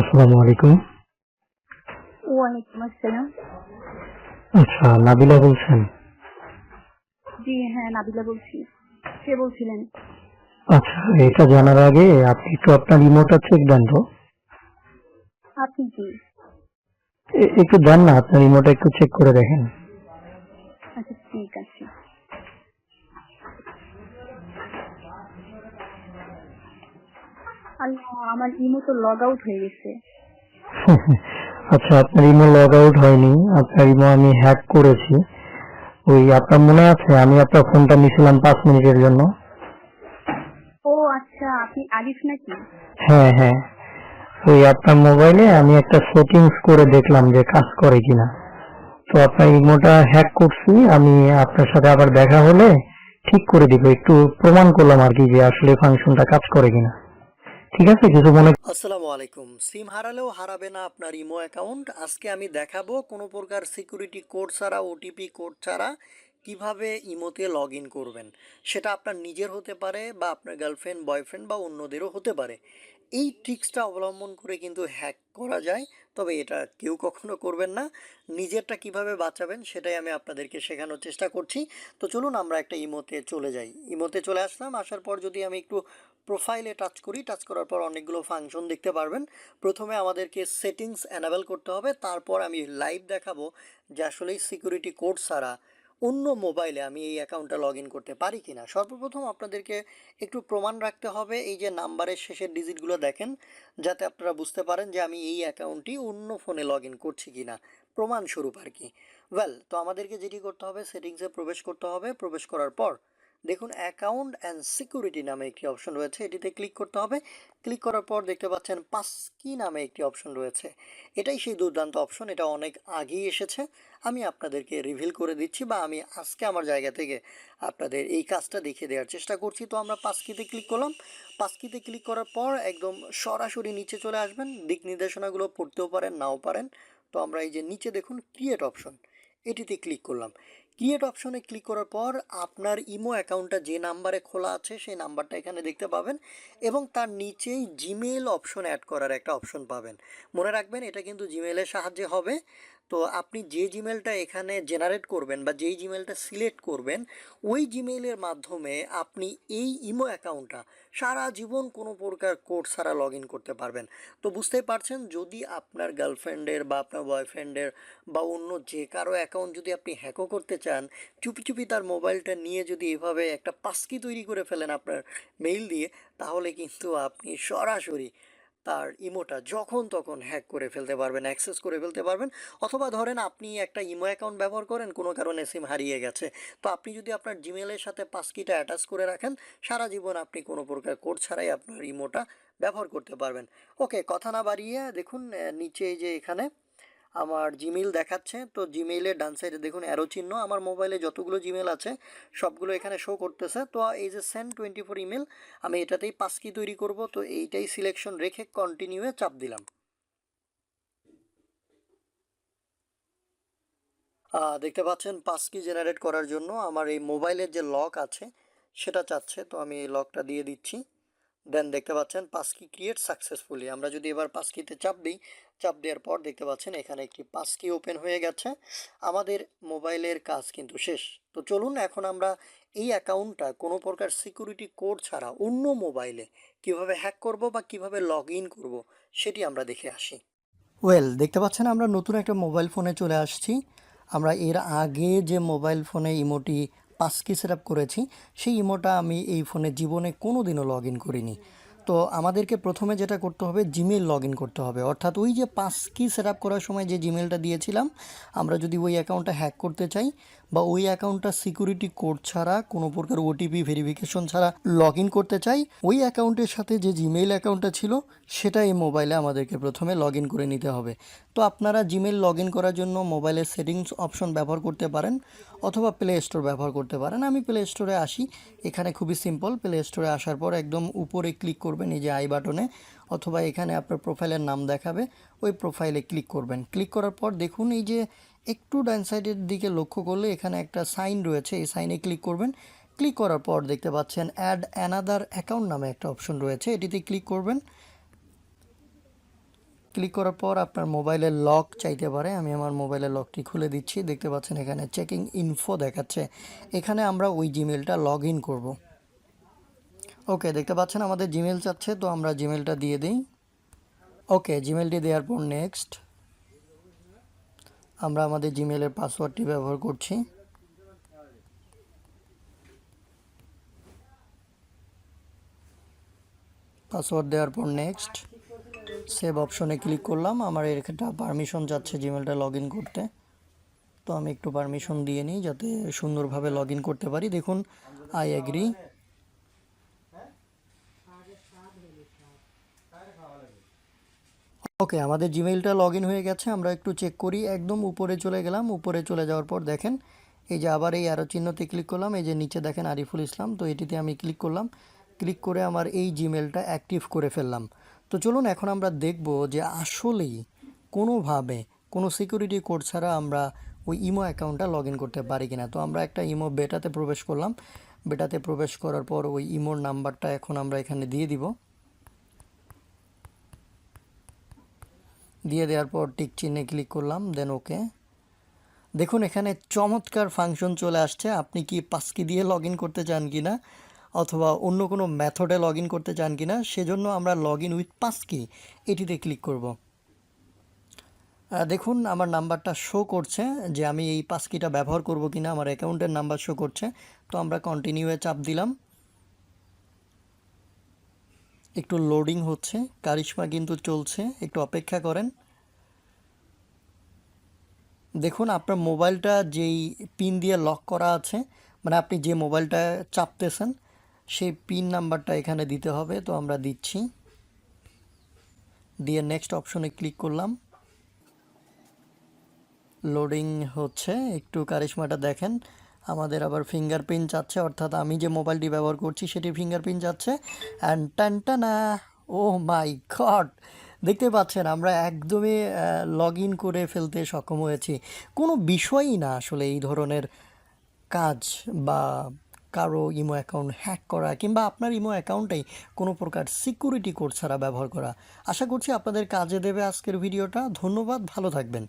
আসসালামু আলাইকুম। ওয়ালাইকুম আসসালাম। আচ্ছা নাবিলা বলছেন? জি হ্যাঁ নাবিলা বলছি। কে বলছিলেন? আচ্ছা এটা জানার আগে আপনি একটু আপনার রিমোটটা চেক দেন তো। আপনি কি? একটু দেন না আপনার রিমোটটা একটু চেক করে দেখেন। আচ্ছা ঠিক আছে। আল্লাহ আমার ইমো তো লগ আউট হয়ে গেছে। আচ্ছা আপনার ইমো লগ আউট হয়নি আপনার ইমো আমি হ্যাক করেছি। ওই আপনার মনে আছে আমি আপনার ফোনটা নিয়েছিলাম পাঁচ মিনিটের জন্য। ও আচ্ছা আপনি আরিফ নাকি? হ্যাঁ হ্যাঁ। ওই আপনার মোবাইলে আমি একটা সেটিংস করে দেখলাম যে কাজ করে কিনা। তো আপনার ইমোটা হ্যাক করছি আমি আপনার সাথে আবার দেখা হলে ঠিক করে দিব। একটু প্রমাণ করলাম আর কি যে আসলে ফাংশনটা কাজ করে কিনা। ঠিক আছে, কিছু মনে আসসালামু আলাইকুম। সিম হারালেও হারাবে না আপনার ইমো অ্যাকাউন্ট। আজকে আমি দেখাবো কোনো প্রকার সিকিউরিটি কোড ছাড়া, ওটিপি কোড ছাড়া কীভাবে ইমোতে লগ করবেন। সেটা আপনার নিজের হতে পারে বা আপনার গার্লফ্রেন্ড, বয়ফ্রেন্ড বা অন্যদেরও হতে পারে। এই ট্রিক্সটা অবলম্বন করে কিন্তু হ্যাক করা যায়, তবে এটা কেউ কখনো করবেন না। নিজেরটা কীভাবে বাঁচাবেন সেটাই আমি আপনাদেরকে শেখানোর চেষ্টা করছি। তো চলুন আমরা একটা ইমোতে চলে যাই। ইমোতে চলে আসলাম, আসার পর যদি আমি একটু প্রোফাইলে টাচ করি টাচ করার পর অনেকগুলো ফাংশন দেখতে পারবেন। প্রথমে আমাদেরকে সেটিংস অ্যানাবেল করতে হবে, তারপর আমি লাইভ দেখাবো যে আসলে সিকিউরিটি কোড ছাড়া অন্য মোবাইলে আমি এই অ্যাকাউন্টটা লগ ইন করতে পারি কি না সর্বপ্রথম আপনাদেরকে একটু প্রমাণ রাখতে হবে, এই যে নাম্বারের শেষের ডিজিটগুলো দেখেন, যাতে আপনারা বুঝতে পারেন যে আমি এই অ্যাকাউন্টটি অন্য ফোনে লগ ইন করছি কি না প্রমাণস্বরূপ আর কি। ওয়েল তো আমাদেরকে যেটি করতে হবে সেটিংসে প্রবেশ করতে হবে, প্রবেশ করার পর দেখুন অ্যাকাউন্ট অ্যান্ড সিকিউরিটি নামে একটি অপশন রয়েছে। এটিতে ক্লিক করতে হবে। ক্লিক করার পর দেখতে পাচ্ছেন পাসকি নামে একটি অপশন রয়েছে। এটাই সেই দুর্দান্ত অপশন এটা অনেক আগেই এসেছে। আমি আপনাদেরকে রিভিল করে দিচ্ছি বা আমি আজকে আমার জায়গা থেকে আপনাদের এই কাজটা দেখিয়ে দেওয়ার চেষ্টা করছি। তো আমরা পাসকিতে ক্লিক করলাম। পাসকিতে ক্লিক করার পর একদম সরাসরি নিচে চলে আসবেন। দিক নির্দেশনাগুলো পড়তেও পারেন, নাও পারেন। তো আমরা এই যে নিচে দেখুন ক্রিয়েট অপশন এটিতে ক্লিক করলাম। ক্রিয়েট অপশনে ক্লিক করার পর আপনার ইমো অ্যাকাউন্টটা যে নাম্বারে খোলা আছে সেই নাম্বারটা এখানে দেখতে পাবেন এবং তার নিচেই জিমেল অপশন অ্যাড করার একটা অপশন পাবেন। মনে রাখবেন এটা কিন্তু জিমেলের সাহায্যে হবে। তো আপনি যে জিমেলটা এখানে জেনারেট করবেন বা যেই জিমেলটা সিলেক্ট করবেন, ওই জিমেইলের মাধ্যমে আপনি এই ইমো অ্যাকাউন্টটা সারা জীবন কোনো প্রকার কোড ছাড়া লগ ইন করতে পারবেন। তো বুঝতেই পারছেন, যদি আপনার গার্লফ্রেন্ডের বা আপনার বয়ফ্রেন্ডের বা অন্য যে কারও অ্যাকাউন্ট যদি আপনি হ্যাকও করতে চান, চুপি চুপি তার মোবাইলটা নিয়ে যদি এভাবে একটা পাস্কি তৈরি করে ফেলেন আপনার মেইল দিয়ে, তাহলে কিন্তু আপনি সরাসরি তার ইমোটা যখন তখন হ্যাক করে ফেলতে পারবেন, অ্যাক্সেস করে ফেলতে পারবেন। অথবা ধরেন আপনি একটা ইমো অ্যাকাউন্ট ব্যবহার করেন, কোনো কারণে সিম হারিয়ে গেছে। তো আপনি যদি আপনার জিমেলের সাথে পাসকিটা অ্যাটাচ করে রাখেন, সারা জীবন আপনি কোনো প্রকার কোড ছাড়াই আপনার ইমোটা ব্যবহার করতে পারবেন। ওকে কথা না বাড়িয়ে দেখুন নিচে যে এখানে আমার জিমেইল দেখাচ্ছে। তো জিমেইলের ডান সাইডে দেখুন অ্যারো চিহ্ন। আমার মোবাইলে যতগুলো জিমেল আছে, সবগুলো এখানে শো করতেছে। তো এই যে সেন্ড টোয়েন্টি ফোর ইমেল আমি এটাতেই পাসকি তৈরি করব। তো এইটাই সিলেকশন রেখে কন্টিনিউয়ে চাপ দিলাম। দেখতে পাচ্ছেন পাসকি জেনারেট করার জন্য আমার এই মোবাইলের যে লক আছে, সেটা চাচ্ছে। তো আমি এই লকটা দিয়ে দিচ্ছি। দেন দেখতে পাচ্ছেন পাসকি ক্রিয়েট সাকসেসফুলি আমরা যদি এবার পাসকিতে চাপ দিই চাপ দেওয়ার পর দেখতে পাচ্ছেন এখানে একটি পাসকি ওপেন হয়ে গেছে। আমাদের মোবাইলের কাজ কিন্তু শেষ। তো চলুন এখন আমরা এই অ্যাকাউন্টটা কোনো প্রকার সিকিউরিটি কোড ছাড়া অন্য মোবাইলে কীভাবে হ্যাক করব বা কীভাবে লগ ইন করব সেটি আমরা দেখে আসি। ওয়েল দেখতে পাচ্ছেন আমরা নতুন একটা মোবাইল ফোনে চলে আসছি। আমরা এর আগে যে মোবাইল ফোনে ইমোটি পাসকি সেট আপ করেছি, সেই ইমোটা আমি এই ফোনে জীবনে কোনো দিনও লগ ইন করিনি। তো আমাদেরকে প্রথমে যেটা করতে হবে জিমেল লগ ইন করতে হবে। অর্থাৎ ওই যে পাসকি সেট আপ করার সময় যে জিমেলটা দিয়েছিলাম, আমরা যদি ওই অ্যাকাউন্টটা হ্যাক করতে চাই বা ওই অ্যাকাউন্টটা সিকিউরিটি কোড ছাড়া, কোনো প্রকার ওটিপি ভেরিফিকেশন ছাড়া লগ ইন করতে চাই, ওই অ্যাকাউন্টের সাথে যে জিমেইল অ্যাকাউন্টটা ছিল, সেটা এই মোবাইলে আমাদেরকে প্রথমে লগ ইন করে নিতে হবে। তো আপনারা জিমেল লগ ইন করার জন্য মোবাইলের সেটিংস অপশন ব্যবহার করতে পারেন অথবা প্লে স্টোর ব্যবহার করতে পারেন। আমি প্লে স্টোরে আসি। এখানে খুবই সিম্পল প্লে স্টোরে আসার পর একদম উপরে ক্লিক করবেন, এই যে আই বাটনে, অথবা এখানে আপনার প্রোফাইলের নাম দেখাবে, ওই প্রোফাইলে ক্লিক করবেন। ক্লিক করার পর দেখুন, এই যে একটু ডান সাইডের দিকে লক্ষ্য করলে এখানে একটা সাইন রয়েছে, এই সাইনে ক্লিক করবেন। ক্লিক করার পর দেখতে পাচ্ছেন, অ্যাড অ্যানাদার অ্যাকাউন্ট নামে একটা অপশন রয়েছে, এটিতে ক্লিক করবেন। ক্লিক করার পর আপনার মোবাইলের লক চাইতে পারে, আমি আমার মোবাইলের লকটি খুলে দিচ্ছি, দেখতে পাচ্ছেন এখানে চেকিং ইনফো দেখাচ্ছে। এখানে আমরা ওই জিমেলটা লগ ইন করব। ওকে দেখতে পাচ্ছেন আমাদের জিমেল চাচ্ছে, তো আমরা জিমেলটা দিয়ে দিই। ওকে জিমেলটি দেওয়ার পর নেক্সট আমরা আমাদের জিমেলের পাসওয়ার্ডটি ব্যবহার করছি। পাসওয়ার্ড দেওয়ার পর নেক্সট সেভ অপশনে ক্লিক করলাম। আমার একটা পারমিশন যাচ্ছে জিমেলটা লগ করতে। তো আমি একটু পারমিশন দিয়ে নিই যাতে সুন্দরভাবে লগ করতে পারি। দেখুন আই এগ্রি ওকে, আমাদের জিমেইলটা লগ ইন হয়ে গেছে, আমরা একটু চেক করি। একদম উপরে চলে গেলাম, উপরে চলে যাওয়ার পর দেখেন, এই যে আবার এই অ্যারো চিহ্নতে ক্লিক করলাম, এই যে নিচে দেখেন আরিফুল ইসলাম, তো এটিতে আমি ক্লিক করলাম ক্লিক করে আমার এই জিমেলটা অ্যাক্টিভ করে ফেললাম। তো চলুন, এখন আমরা দেখব যে আসলেই কোনোভাবে কোনো সিকিউরিটি কোড ছাড়া আমরা ওই ইমো অ্যাকাউন্টটা লগ ইন করতে পারি কিনা। তো আমরা একটা ইমো বেটাতে প্রবেশ করলাম বেটাতে প্রবেশ করার পর ওই ইমোর নাম্বারটা এখন আমরা এখানে দিয়ে দিব। দিয়ে দেওয়ার পর টিক চিহ্নে ক্লিক করলাম দেন ওকে দেখুন, এখানে চমৎকার ফাংশন চলে আসছে। আপনি কি পাসকি দিয়ে লগ করতে চান কি না অথবা অন্য কোনো মেথডে লগ করতে চান কি না সেজন্য আমরা লগ ইন উইথ পাসকি এটিতে ক্লিক করব। দেখুন, আমার নাম্বারটা শো করছে যে আমি এই পাসকিটা ব্যবহার করব কিনা, আমার অ্যাকাউন্টের নাম্বার শো করছে। তো আমরা কন্টিনিউয়ে চাপ দিলাম। একটু লোডিং হচ্ছে, কারিশমা কিন্তু চলছে, একটু অপেক্ষা করেন। দেখুন, আপনার মোবাইলটা যেই পিন দিয়ে লক করা আছে মানে আপনি যে মোবাইলটা চাপতেছেন, সেই পিন নাম্বারটা এখানে দিতে হবে, তো আমরা দিচ্ছি। দিয়ে নেক্সট অপশনে ক্লিক করলাম। লোডিং হচ্ছে, একটু কারিশমাটা দেখেন। আমাদের আবার ফিঙ্গারপ্রিন্ট যাচ্ছে, অর্থাৎ আমি যে মোবাইলটি ব্যবহার করছি সেটি ফিঙ্গারপ্রিন্ট যাচ্ছে অ্যান্ড টানটানা ও মাই গড দেখতে পাচ্ছেন, আমরা একদমই লগ ইন করে ফেলতে সক্ষম হয়েছি। কোনো বিষয়ই না আসলে এই ধরনের কাজ বা কারও ইমো অ্যাকাউন্ট হ্যাক করা, কিংবা আপনার ইমো অ্যাকাউন্টেই কোনো প্রকার সিকিউরিটি কোড ছাড়া ব্যবহার করা। আশা করছি আপনাদের কাজে দেবে আজকের ভিডিওটা ধন্যবাদ, ভালো থাকবেন।